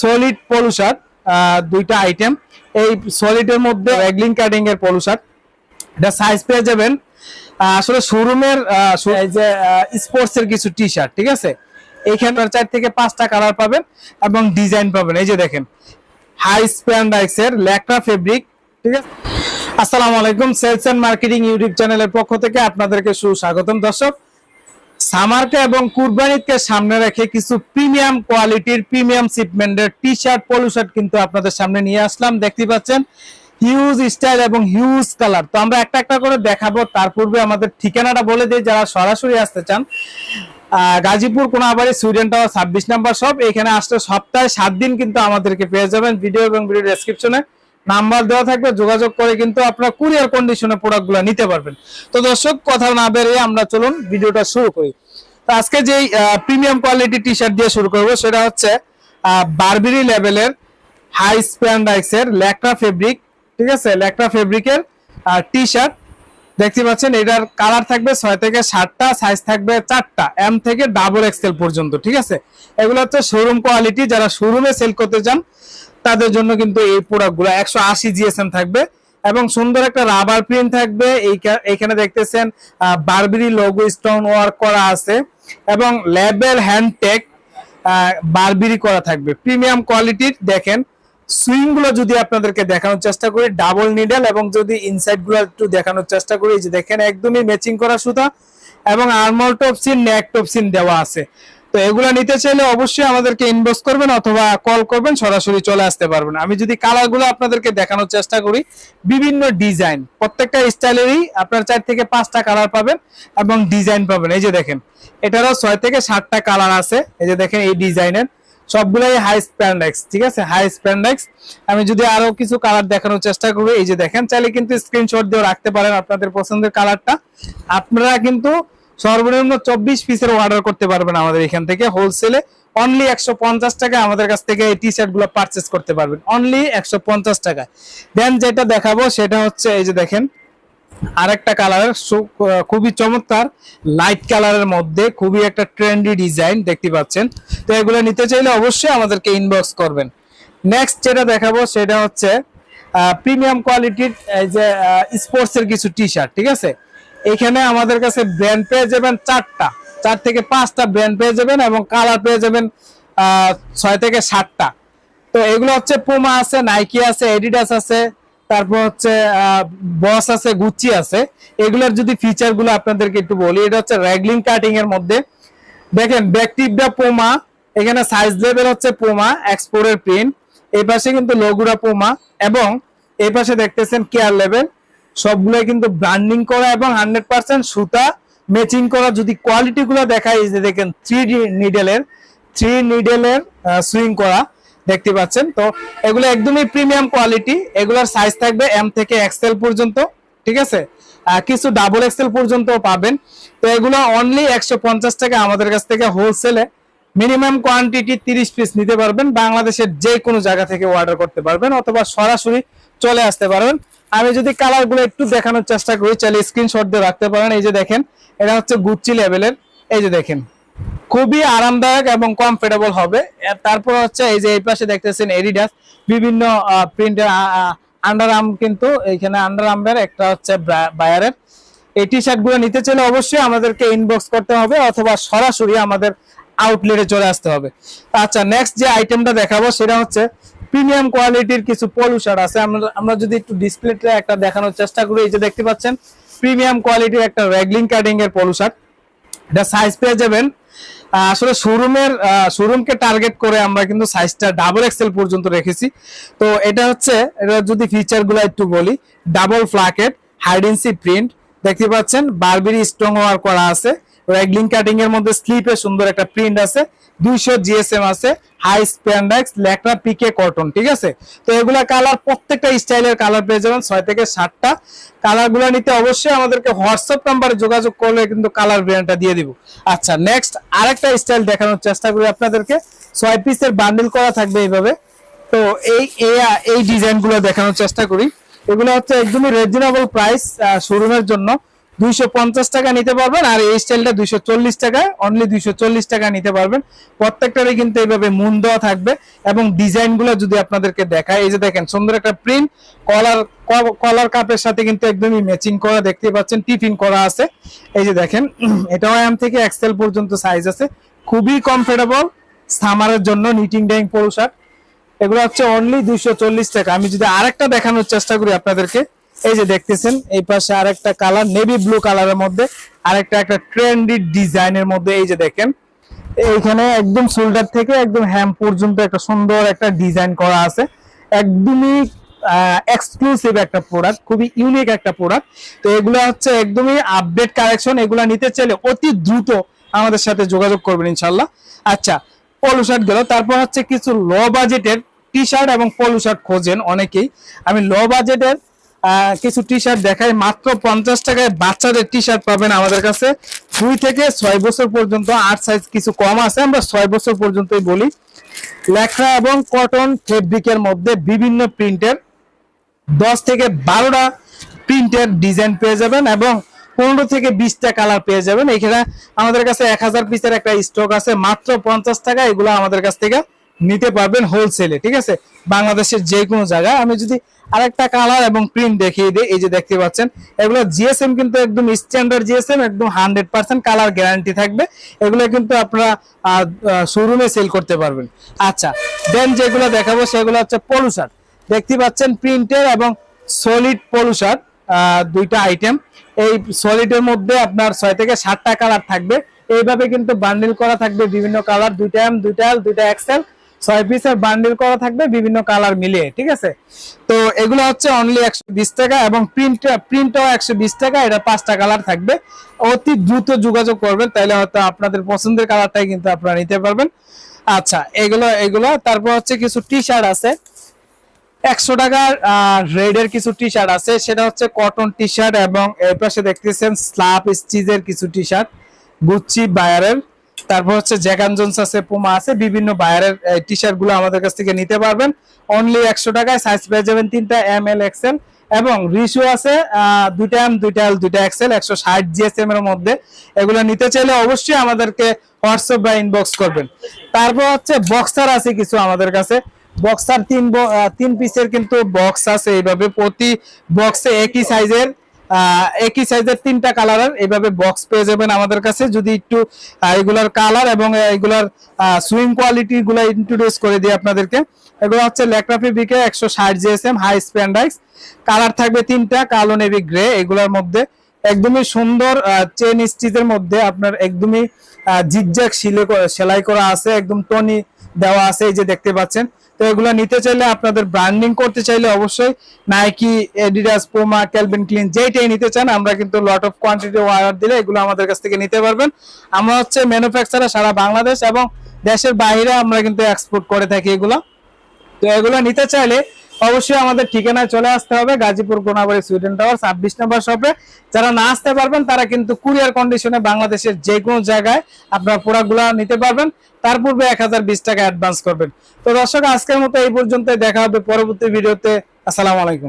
Solid পলু shirt দুইটা item এই সলিডের মধ্যে রেগলিং কাটিং এর পলু শার্ট এটা সাইজ পেয়ে যাবেন। আসলে শোরুমের যে স্পোর্টস এর কিছু টি শার্ট ঠিক আছে? এইখানে চার থেকে পাঁচটা কালার পাবেন এবং ডিজাইন পাবেন। এই যে দেখেন হাই স্প্যান্ডাইক্স এর ল্যাকড়া ফেব্রিক ঠিক আছে? আসসালামু আলাইকুম সেলস এন্ড মার্কেটিং ইউটিউব চ্যানেলের পক্ষ থেকে আপনাদেরকে সুস্বাগতম দর্শক। সামারকে এবং কুরবানিকে সামনে রেখে কিছু প্রিমিয়াম কোয়ালিটির প্রিমিয়াম শিপমেন্টের টি শার্ট পলু শার্ট কিন্তু আপনাদের সামনে নিয়ে আসলাম। দেখতে পাচ্ছেন, হিউজ স্টাইল এবং হিউজ কালার। তো আমরা একটা একটা করে দেখাবো। তার পূর্বে আমাদের ঠিকানাটা বলে দিই, যারা সরাসরি আসতে চান। গাজীপুর, কোনাবাড়ি, সুইডেন টাওয়ার, ছাব্বিশ নাম্বার সব এখানে আসলে সপ্তাহে সাত দিন কিন্তু আমাদেরকে পেয়ে যাবেন। ভিডিও এবং ভিডিও ডেসক্রিপশনে নাম্বার দেওয়া থাকবে, যোগাযোগ করে কিন্তু আপনারা কুরিয়ার কন্ডিশনে প্রোডাক্টগুলো নিতে পারবেন। তো দর্শক, কথা না বেরিয়ে আমরা চলুন, ভিডিওটা শুরু করি। তো আজকে যেই প্রিমিয়াম কোয়ালিটি টি শার্ট দিয়ে শুরু করব, সেটা হচ্ছে বারবেরি লেভেলের হাই স্প্যান্ডাইক্স এর ল্যাকড়া ফেব্রিক ঠিক আছে? ল্যাকড়া ফেব্রিকের টি শার্ট দেখতে পাচ্ছেন, এটার কালার থাকবে ছয় থেকে সাতটা সাইজ থাকবে চারটা এম থেকে ডাবল এক্সেল পর্যন্ত, ঠিক আছে? এগুলো হচ্ছে শোরুম কোয়ালিটি যারা শোরুমে সেল করতে চান, তাদের জন্য কিন্তু এই প্রোডাক্টগুলো একশো আশি জিএসএম থাকবে এবং সুন্দর একটা রাবার প্রিন্ট থাকবে এইখানে দেখতেছেন বারবেরি লোগো স্টোন ওয়ার্ক করা আছে এবং লেবেল হ্যান্ডটেক বারবেরি করা থাকবে। প্রিমিয়াম কোয়ালিটির দেখেন সুইংগুলো যদি আপনাদেরকে দেখানোর চেষ্টা করি, ডাবল নিডেল এবং যদি ইনসাইডগুলো একটু দেখানোর চেষ্টা করি যে দেখেন একদমই ম্যাচিং করা সুতা এবং আর্মল টপসিন নেক টপসিন দেওয়া আছে। তো এগুলো নিতে চাইলে অবশ্যই আমাদেরকে ইনবক্স করবেন অথবা কল করবেন, সরাসরি চলে আসতে পারবেন। আমি যদি কালারগুলো আপনাদেরকে দেখানোর চেষ্টা করি, বিভিন্ন ডিজাইন প্রত্যেকটা স্টাইলেরই আপনার চার থেকে পাঁচটা কালার পাবেন এবং ডিজাইন পাবেন। এই যে দেখেন, এটারও ছয় থেকে সাতটা কালার আছে। এই যে দেখেন এই ডিজাইনের সবগুলাই হাই স্প্যান্ডেক্স ঠিক আছে? হাই স্প্যান্ডেক্স আমি যদি আরও কিছু কালার দেখানোর চেষ্টা করি, এই যে দেখেন, চাইলে কিন্তু স্ক্রিনশট দিয়ে রাখতে পারেন আপনাদের পছন্দের কালারটা আপনারা কিন্তু সর্বনিম্ন চব্বিশ পিসের অর্ডার করতে পারবেন আমাদের এখান থেকে হোলসেলে অনলি একশো পঞ্চাশ টাকা আমাদের কাছ থেকে এই টি শার্টগুলো পারচেস করতে পারবেন। অনলি একশো পঞ্চাশ টাকা দেন যেটা দেখাবো, সেটা হচ্ছে, এই যে দেখেন আরেকটা কালার খুবই চমৎকার লাইট কালারের মধ্যে খুবই একটা ট্রেন্ডি ডিজাইন দেখতে পাচ্ছেন। তো এগুলো নিতে চাইলে অবশ্যই আমাদেরকে ইনবক্স করবেন। নেক্সট যেটা দেখাবো সেটা হচ্ছে প্রিমিয়াম কোয়ালিটির এই যে স্পোর্টস এর কিছু টি শার্ট ঠিক আছে? এখানে আমাদের কাছে ব্র্যান্ড পেয়ে যাবেন চারটা। চার থেকে পাঁচটা ব্র্যান্ড পেয়ে যাবেন এবং কালার পেয়ে যাবেন ছয় থেকে সাতটা। তো এগুলো হচ্ছে পুমা আছে নাইকি আছে এডিডাস আছে তারপর হচ্ছে বস আছে গুচি আছে। এগুলোর যদি ফিচারগুলো আপনাদেরকে একটু বলি, এটা হচ্ছে র্যাগলিং কাটিং এর মধ্যে। দেখেন ব্যাকটিভটা পোমা এখানে সাইজ লেভেল হচ্ছে পোমা এক্সপোরের প্রিন্ট এই পাশে কিন্তু লঘুরা পোমা এবং এই পাশে দেখতেছেন কেয়ার লেভেল সবগুলোই কিন্তু ব্র্যান্ডিং করা এবং হান্ড্রেড পার্সেন্ট সুতা ম্যাচিং করা। যদি কোয়ালিটি গুলো দেখায় যে দেখেন থ্রি নিডেলের থ্রি নিডেলের সুইং করা। দেখতে পাচ্ছেন। তো এগুলো একদমই প্রিমিয়াম কোয়ালিটি এগুলোর সাইজ থাকবে এম থেকে এক্সেল পর্যন্ত, ঠিক আছে? কিছু ডাবল এক্সেল পর্যন্ত পাবেন। তো এগুলো অনলি একশো পঞ্চাশ টাকা আমাদের কাছ থেকে হোলসেলে মিনিমাম কোয়ান্টিটি তিরিশ পিস নিতে পারবেন। বাংলাদেশের যে কোনো জায়গা থেকে অর্ডার করতে পারবেন অথবা সরাসরি চলে আসতে পারবেন। আমি যদি কালারগুলো একটু দেখানোর চেষ্টা করি, চাইলে স্ক্রিনশট দিয়ে রাখতে পারেন। এই যে দেখেন, এটা হচ্ছে গুচ্ছি লেভেলের এই যে দেখেন খুবই আরামদায়ক এবং কমফোর্টেবল হবে। তারপর হচ্ছে এই যে এই পাশে দেখতেছেন এডিডাস বিভিন্ন প্রিন্টের আন্ডার আর্ম কিন্তু এখানে আন্ডার আর্মের একটা হচ্ছে বায়ারের এই টি শার্টগুলো নিতে চাইলে অবশ্যই আমাদেরকে ইনবক্স করতে হবে অথবা সরাসরি আমাদের আউটলেটে চলে আসতে হবে। আচ্ছা নেক্সট যে আইটেমটা দেখাবো সেটা হচ্ছে প্রিমিয়াম কোয়ালিটির কিছু পলু শার্ট আছে। আমরা আমরা যদি একটু ডিসপ্লেটা একটা দেখানোর চেষ্টা করি, এই যে দেখতে পাচ্ছেন প্রিমিয়াম কোয়ালিটির একটা র্যাগলিং কাটিং এর পলু শার্ট এটা সাইজ পেয়ে যাবেন আসলে শোরুমের শোরুমকে টার্গেট করে আমরা কিন্তু সাইজটা ডাবল এক্সেল পর্যন্ত রেখেছি। তো এটা হচ্ছে, এটা যদি ফিচারগুলো একটু বলি ডাবল ফ্লাকেট হাইডেন্সি প্রিন্ট দেখতে পাচ্ছেন বারবেরি স্ট্রং ওয়ার করা আছে। রেগলিং কাটিং এর মধ্যে স্লিপে সুন্দর একটা প্রিন্ট আছে। দুইশো জিএসএম আছে হাই স্প্যান্ডাক্স ল্যাকড়া পিকে কটন ঠিক আছে? তো এগুলা কালার প্রত্যেকটা স্টাইলের কালার পেয়ে যাবেন, ছয় থেকে সাতটা। কালারগুলো নিতে অবশ্যই আমাদেরকে হোয়াটসঅ্যাপ নাম্বারে যোগাযোগ করলে কিন্তু কালার ব্র্যান্ডটা দিয়ে দিব। আচ্ছা নেক্সট আরেকটা স্টাইল দেখানোর চেষ্টা করি আপনাদেরকে। ছয় পিসের বান্ডিল করা থাকবে এইভাবে। তো এই, এই- এই ডিজাইনগুলো দেখানোর চেষ্টা করি। এগুলো হচ্ছে একদমই রিজনেবল প্রাইস শোরুমের জন্য। দুইশো পঞ্চাশ টাকা নিতে পারবেন, আর এই স্টাইলটা দুইশো চল্লিশ টাকা অনলি দুইশো চল্লিশ টাকা নিতে পারবেন। প্রত্যেকটারই কিন্তু এইভাবে মুন দেওয়া থাকবে এবং ডিজাইনগুলো যদি আপনাদেরকে দেখায়, এই যে দেখেন সুন্দর একটা প্রিন্ট কলার কলার কাপের সাথে কিন্তু একদমই ম্যাচিং করা দেখতে পাচ্ছেন টিফিন করা আছে। এই যে দেখেন, এটাও এম থেকে এক্সেল পর্যন্ত সাইজ আছে। খুবই কমফোর্টেবল সামারের জন্য নিটিং ডাইং শার্ট এগুলো হচ্ছে অনলি দুইশো চল্লিশ টাকা। আমি যদি আরেকটা দেখানোর চেষ্টা করি আপনাদেরকে। এই যে দেখতেছেন, এই পাশে আরেকটা কালার নেভি ব্লু কালারের মধ্যে, আরেকটা একটা ট্রেন্ডি ডিজাইনের মধ্যে, এই যে দেখেন, এইখানে একদম শোল্ডার থেকে একদম হ্যাম পর্যন্ত একটা সুন্দর একটা ডিজাইন করা আছে। একদমই এক্সক্লুসিভ একটা প্রোডাক্ট খুবই ইউনিক একটা প্রোডাক্ট তো এগুলো হচ্ছে একদমই আপডেট কালেকশন এগুলো নিতে চাইলে অতি দ্রুত আমাদের সাথে যোগাযোগ করবেন ইনশাল্লাহ আচ্ছা পলো শার্ট গেল, তারপর হচ্ছে কিছু লো বাজেটের টি শার্ট এবং পলো শার্ট খোঁজেন অনেকেই। আমি লো বাজেটের কিছু টি শার্ট দেখাই। মাত্র পঞ্চাশ টাকায় বাচ্চাদের টি শার্ট পাবেন আমাদের কাছে। দুই থেকে ছয় বছর পর্যন্ত আট সাইজ কিছু কম আছে, আমরা ছয় বছর পর্যন্তই বলি। লেখা এবং কটন ফেব্রিকের মধ্যে বিভিন্ন প্রিন্টের দশ থেকে বারোটা প্রিন্টের ডিজাইন পেয়ে যাবেন এবং পনেরো থেকে বিশটা কালার পেয়ে যাবেন। এখানে আমাদের কাছে এক হাজার পিসের একটা স্টক আছে, মাত্র পঞ্চাশ টাকা, এগুলো আমাদের কাছ থেকে নিতে পারবেন হোলসেলে ঠিক আছে? বাংলাদেশের যে কোনো জায়গায়। আমি যদি আরেকটা কালার এবং প্রিন্ট দেখিয়ে দিই, এই যে দেখতে পাচ্ছেন, এগুলো জিএসএম কিন্তু একদম স্ট্যান্ডার্ড জিএসএম একদম হান্ড্রেড পার্সেন্ট কালার গ্যারান্টি থাকবে। এগুলো কিন্তু আপনারা শোরুমে সেল করতে পারবেন। আচ্ছা দেন যেগুলো দেখাবো সেগুলো হচ্ছে পলু শার্ট দেখতে পাচ্ছেন প্রিন্টের এবং সলিড পলু শার্ট দুইটা আইটেম এই সলিডের মধ্যে আপনার ছয় থেকে সাতটা কালার থাকবে। এইভাবে কিন্তু বান্ডিল করা থাকবে বিভিন্ন কালার দুইটা এম দুইটা এল দুইটা এক্সেল ছয় পিসের বান্ডিল করা থাকবে, বিভিন্ন কালার মিলিয়ে, ঠিক আছে? তো এগুলো হচ্ছে অনলি একশো বিশ টাকা এবং প্রিন্ট প্রিন্টও একশো বিশ টাকা, এটা পাঁচটা কালার থাকবে। অতি দ্রুত যোগাযোগ করবেন তাহলে হয়তো আপনাদের পছন্দের কালারটাই কিন্তু আপনারা নিতে পারবেন। আচ্ছা এগুলো এগুলো, তারপর হচ্ছে কিছু টি শার্ট আছে। একশো টাকার রেডের কিছু টি শার্ট আছে, সেটা হচ্ছে কটন টি শার্ট এবং এর পাশে দেখতেছেন স্লাপ স্টিজের কিছু টি শার্ট গুচ্ছি বায়ারের তারপর হচ্ছে জ্যাকান জোন্স আছে পুমা আছে, বিভিন্ন বায়ারের টি শার্টগুলো আমাদের কাছ থেকে নিতে পারবেন। অনলি একশো টাকায় সাইজ পেয়ে যাবেন তিনটা এম এল এক্সেল এবং রিশু আছে দুইটা এম দুইটা এল দুইটা এক্সেল একশো ষাট জিএসএম এর মধ্যে। এগুলো নিতে চাইলে অবশ্যই আমাদেরকে হোয়াটসঅ্যাপ বা ইনবক্স করবেন। তারপর হচ্ছে বক্সার আছে কিছু আমাদের কাছে। বক্সার তিন তিন পিসের কিন্তু বক্স আছে এইভাবে। প্রতি বক্সে একই সাইজের একই সাইজের তিনটা কালারের এইভাবে বক্স পেয়ে যাবেন আমাদের কাছে। যদি একটু এগুলার কালার এবং এগুলার সুইং কোয়ালিটি গুলো ইন্ট্রোডিউস করে দিই আপনাদেরকে। এগুলো হচ্ছে ল্যাকরাফি বিকে একশো ষাট জিএসএম হাই স্প্যান্ডাইস কালার থাকবে তিনটা, কালো নেভি গ্রে এগুলোর মধ্যে একদমই সুন্দর চেন স্টিচের মধ্যে আপনার একদমই জিগজ্যাগ শিলে সেলাই করা আছে। একদম টনি দেওয়া আছে, এই যে দেখতে পাচ্ছেন। তো এগুলো নিতে চাইলে আপনাদের ব্র্যান্ডিং করতে চাইলে অবশ্যই Nike Adidas Puma Calvin Klein যেইটাই নিতে চান, আমরা কিন্তু লট অফ কোয়ান্টিটি অর্ডার দিলে এগুলো আমাদের কাছ থেকে নিতে পারবেন। আমরা হচ্ছে ম্যানুফ্যাকচারার সারা বাংলাদেশ এবং দেশের বাইরে আমরা কিন্তু এক্সপোর্ট করে থাকি এগুলো। তো এগুলো নিতে চাইলে অবশ্যই আমাদের ঠিকানায় চলে আসতে হবে, গাজীপুর কোনাবাড়ি সুইডেন টাওয়ার, ছাব্বিশ নম্বর শপে। যারা না আসতে পারবেন, তারা কিন্তু কুরিয়ার কন্ডিশনে বাংলাদেশের যে কোনো জায়গায় আপনার পোড়াগুলা নিতে পারবেন। তার পূর্বে এক হাজার বিশ টাকা অ্যাডভান্স করবেন। তো দর্শক, আজকের মতো এই পর্যন্ত দেখা হবে পরবর্তী ভিডিওতে। আসসালামু আলাইকুম।